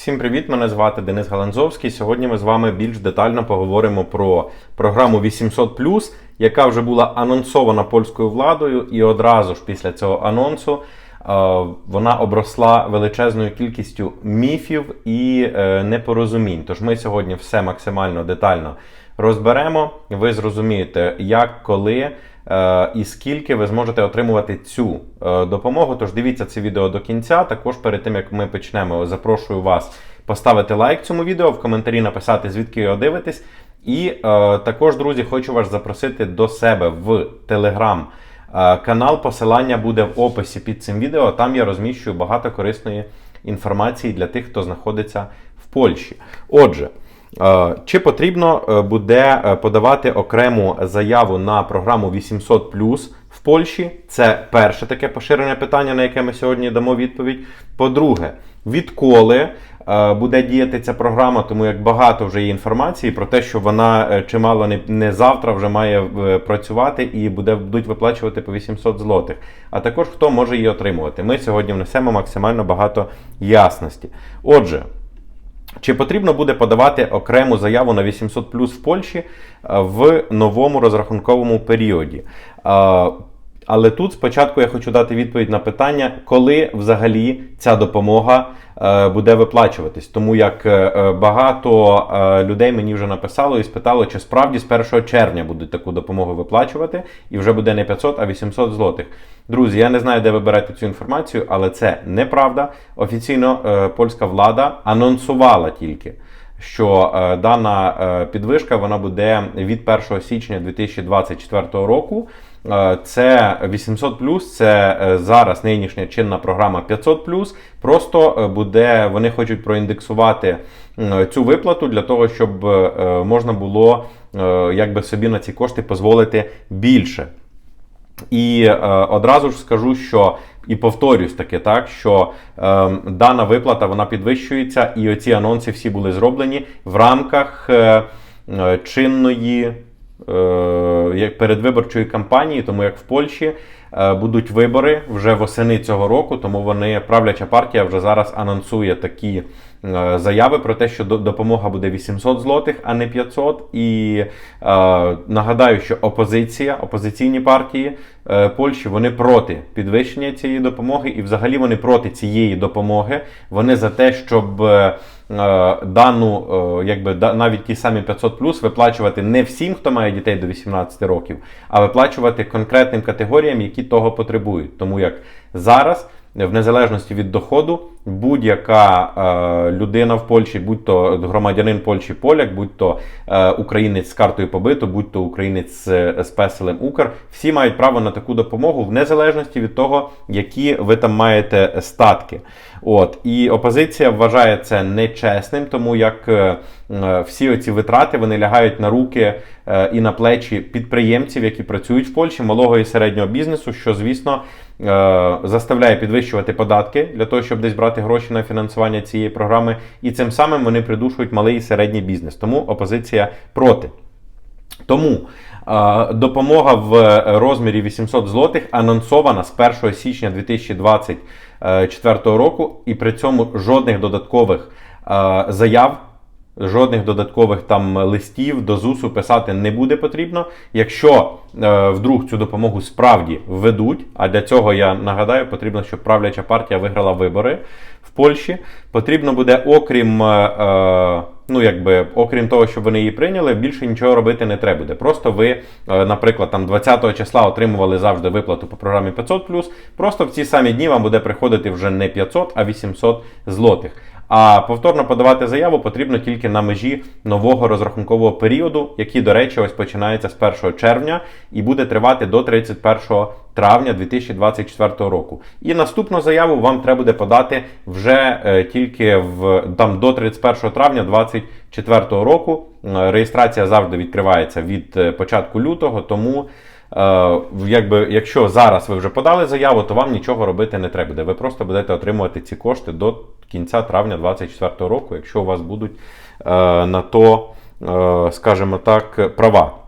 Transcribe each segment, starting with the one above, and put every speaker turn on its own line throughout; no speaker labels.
Всім привіт! Мене звати Денис Галанзовський. Сьогодні ми з вами більш детально поговоримо про програму 800 яка вже була анонсована польською владою, і одразу ж після цього анонсу е, вона обросла величезною кількістю міфів і е, непорозумінь. Тож ми сьогодні все максимально детально розберемо. Ви зрозумієте, як, коли. Е, І скільки ви зможете отримувати цю е, допомогу? Тож дивіться це відео до кінця. Також перед тим як ми почнемо, запрошую вас поставити лайк цьому відео, в коментарі написати, звідки його дивитесь. І е, також, друзі, хочу вас запросити до себе в Телеграм. Канал посилання буде в описі під цим відео. Там я розміщую багато корисної інформації для тих, хто знаходиться в Польщі. Отже, чи потрібно е, буде е, подавати окрему заяву на програму 800 в Польщі? Це перше таке поширене питання, на яке ми сьогодні дамо відповідь. По-друге, відколи е, буде діяти ця програма, тому як багато вже є інформації про те, що вона е, чимало не, завтра вже має е, працювати і буде будуть виплачувати по 800 злотих. А також хто може її отримувати. Ми сьогодні внесемо максимально багато ясності. Отже. Чи потрібно буде подавати окрему заяву на 800 плюс в Польщі е, в новому розрахунковому періоді? Але тут спочатку я хочу дати відповідь на питання, коли взагалі ця допомога е, буде виплачуватись. Тому як е, е, багато людей мені вже написало і спитало, чи справді з 1 червня будуть таку допомогу виплачувати, і вже буде не 500, а 800 злотих. Друзі, я не знаю, де ви берете цю інформацію, але це неправда. Офіційно польська влада анонсувала тільки. Що е, дана е, підвишка вона буде від 1 січня 2024 року. Е, Це 800 це е, зараз нинішня чинна програма 500 Просто е, буде вони хочуть проіндексувати цю виплату для того, щоб можна було якби собі на ці кошти дозволити більше. І е, одразу ж скажу, що і повторюсь таки, так що е, дана виплата вона підвищується, і оці анонси всі були зроблені в рамках е, чинної як передвиборчої кампанії, тому як в Польщі. е, будуть вибори вже восени цього року, тому вони правляча партія вже зараз анонсує такі. е, Заяви про те, що допомога буде 800 злотих, а не 500. І е, нагадаю, що опозиція, опозиційні партії е, Польщі вони проти підвищення цієї допомоги, і взагалі вони проти цієї допомоги. Вони за те, щоб е, е, дану, е, якби да- навіть ті самі 500 плюс виплачувати не всім, хто має дітей до 18 років, а виплачувати конкретним категоріям, які того потребують. Тому як зараз. В незалежності від доходу, будь-яка е, людина в Польщі, будь то громадянин Польщі поляк, будь то е, українець з картою побиту, будь то українець з, з песелем Укр, всі мають право на таку допомогу в незалежності від того, які ви там маєте статки. От і опозиція вважає це нечесним, тому як е, всі оці витрати вони лягають на руки е, і на плечі підприємців, які працюють в Польщі, малого і середнього бізнесу, що звісно е, заставляє підвищувати податки для того, щоб десь брати гроші на фінансування цієї програми, і цим самим вони придушують малий і середній бізнес. Тому опозиція проти. Тому е, допомога в розмірі 800 злотих анонсована з 1 січня 2024 року, і при цьому жодних додаткових е, заяв. Жодних додаткових там листів до ЗУСу писати не буде потрібно. Якщо е, вдруг цю допомогу справді введуть, а для цього я нагадаю, потрібно, щоб правляча партія виграла вибори в Польщі. Потрібно буде, окрім, е, е, ну якби, окрім того, щоб вони її прийняли, більше нічого робити не треба буде. Просто ви, е, наприклад, там 20 числа отримували завжди виплату по програмі 500 Просто в ці самі дні вам буде приходити вже не 500, а 800 злотих. А повторно подавати заяву потрібно тільки на межі нового розрахункового періоду, який, до речі, ось починається з 1 червня і буде тривати до 31 травня 2024 року. І наступну заяву вам треба буде подати вже е, тільки в там до 31 травня 2024 року. Е, Реєстрація завжди відкривається від е, початку лютого, тому. Е, якби, якщо зараз ви вже подали заяву, то вам нічого робити не треба буде. Ви просто будете отримувати ці кошти до кінця травня 2024 року, якщо у вас будуть е, на то, е, скажімо так, права.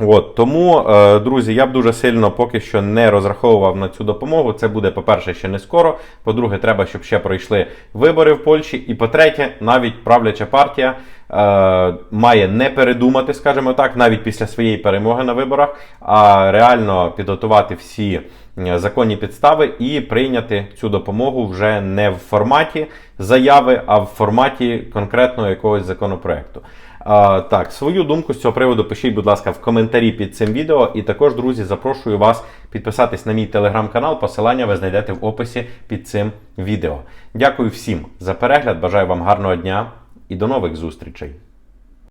От, тому, е, друзі, я б дуже сильно поки що не розраховував на цю допомогу. Це буде, по-перше, ще не скоро. По-друге, треба, щоб ще пройшли вибори в Польщі. І по-третє, навіть правляча партія е, має не передумати, скажімо так, навіть після своєї перемоги на виборах, а реально підготувати всі е, законні підстави і прийняти цю допомогу вже не в форматі заяви, а в форматі конкретного якогось законопроекту. Так, свою думку з цього приводу пишіть, будь ласка, в коментарі під цим відео. І також, друзі, запрошую вас підписатись на мій телеграм-канал. Посилання ви знайдете в описі під цим відео. Дякую всім за перегляд. Бажаю вам гарного дня і до нових зустрічей.